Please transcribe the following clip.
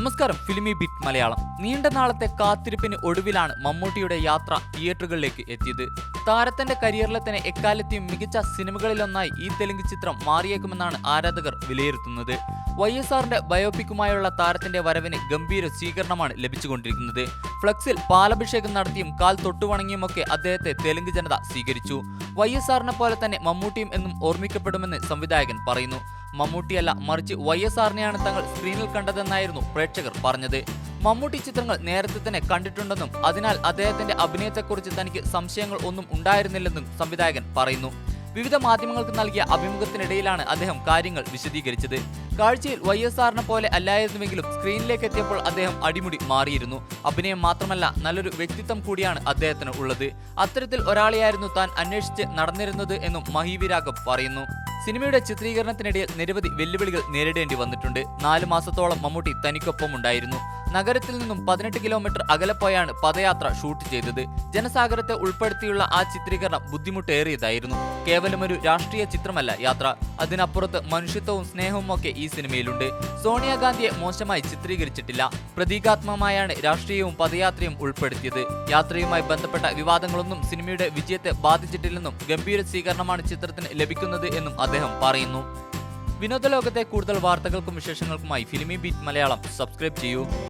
നമസ്കാരം ഫിലിമി ബിറ്റ് മലയാളം. നീണ്ട നാളത്തെ കാത്തിരിപ്പിന് ഒടുവിലാണ് മമ്മൂട്ടിയുടെ യാത്ര തിയേറ്ററുകളിലേക്ക് എത്തിയത്. താരത്തിന്റെ കരിയറിലെ തന്നെ എക്കാലത്തെയും മികച്ച സിനിമകളിലൊന്നായി ഈ തെലുങ്ക് ചിത്രം മാറിയേക്കുമെന്നാണ് ആരാധകർ വിലയിരുത്തുന്നത്. വൈ എസ് ആറിന്റെ ബയോപിക്കുമായുള്ള താരത്തിന്റെ വരവിന് ഗംഭീര സ്വീകരണമാണ് ലഭിച്ചുകൊണ്ടിരിക്കുന്നത്. ഫ്ലക്സിൽ പാലഭിഷേകം നടത്തിയും കാൽ തൊട്ടുവണങ്ങിയുമൊക്കെ അദ്ദേഹത്തെ തെലുങ്ക് ജനത സ്വീകരിച്ചു. വൈ എസ് ആറിനെ പോലെ തന്നെ മമ്മൂട്ടിയും എന്നും ഓർമ്മിക്കപ്പെടുമെന്ന് സംവിധായകൻ പറയുന്നു. മമ്മൂട്ടിയല്ല മറിച്ച് വൈ എസ് ആറിനെയാണ് തങ്ങൾ സ്ക്രീനിൽ കണ്ടതെന്നായിരുന്നു പ്രേക്ഷകർ പറഞ്ഞത്. മമ്മൂട്ടി ചിത്രങ്ങൾ നേരത്തെ തന്നെ കണ്ടിട്ടുണ്ടെന്നും അതിനാൽ അദ്ദേഹത്തിന്റെ അഭിനയത്തെക്കുറിച്ച് തനിക്ക് സംശയങ്ങൾ ഒന്നും ഉണ്ടായിരുന്നില്ലെന്നും സംവിധായകൻ പറയുന്നു. വിവിധ മാധ്യമങ്ങൾക്ക് നൽകിയ അഭിമുഖത്തിനിടയിലാണ് അദ്ദേഹം കാര്യങ്ങൾ വിശദീകരിച്ചത്. കാഴ്ചയിൽ വൈ എസ് ആറിനെ പോലെ അല്ലായിരുന്നുവെങ്കിലും സ്ക്രീനിലേക്ക് എത്തിയപ്പോൾ അദ്ദേഹം അടിമുടി മാറിയിരുന്നു. അഭിനയം മാത്രമല്ല നല്ലൊരു വ്യക്തിത്വം കൂടിയാണ് അദ്ദേഹത്തിന് ഉള്ളത്. അത്തരത്തിൽ ഒരാളെയായിരുന്നു താൻ അന്വേഷിച്ച് നടന്നിരുന്നത് എന്നും മഹീവി പറയുന്നു. സിനിമയുടെ ചിത്രീകരണത്തിനിടയിൽ നിരവധി വെല്ലുവിളികൾ നേരിടേണ്ടി വന്നിട്ടുണ്ട്. നാല് മാസത്തോളം മമ്മൂട്ടി തനിക്കൊപ്പം ഉണ്ടായിരുന്നു നഗരത്തിൽ നിന്നും പതിനെട്ട് കിലോമീറ്റർ അകലെ പോയാണ് പദയാത്ര ഷൂട്ട് ചെയ്തത്. ജനസാഗരത്തെ ഉൾപ്പെടുത്തിയുള്ള ആ ചിത്രീകരണം ബുദ്ധിമുട്ടേറിയതായിരുന്നു. കേവലം ഒരു രാഷ്ട്രീയ ചിത്രമല്ല യാത്ര. അതിനപ്പുറത്ത് മനുഷ്യത്വവും സ്നേഹവും ഒക്കെ ഈ സിനിമയിലുണ്ട്. സോണിയാഗാന്ധിയെ മോശമായി ചിത്രീകരിച്ചിട്ടില്ല. പ്രതീകാത്മകമായാണ് രാഷ്ട്രീയവും പദയാത്രയും ഉൾപ്പെടുത്തിയത്. യാത്രയുമായി ബന്ധപ്പെട്ട വിവാദങ്ങളൊന്നും സിനിമയുടെ വിജയത്തെ ബാധിച്ചിട്ടില്ലെന്നും ഗംഭീര സ്വീകരണമാണ് ചിത്രത്തിന് ലഭിക്കുന്നത് എന്നും അദ്ദേഹം പറയുന്നു. വിനോദലോകത്തെ കൂടുതൽ വാർത്തകൾക്കും വിശേഷങ്ങൾക്കുമായി ഫിലിമി ബീറ്റ് മലയാളം. സബ്സ്ക്രൈബ് ചെയ്യൂ.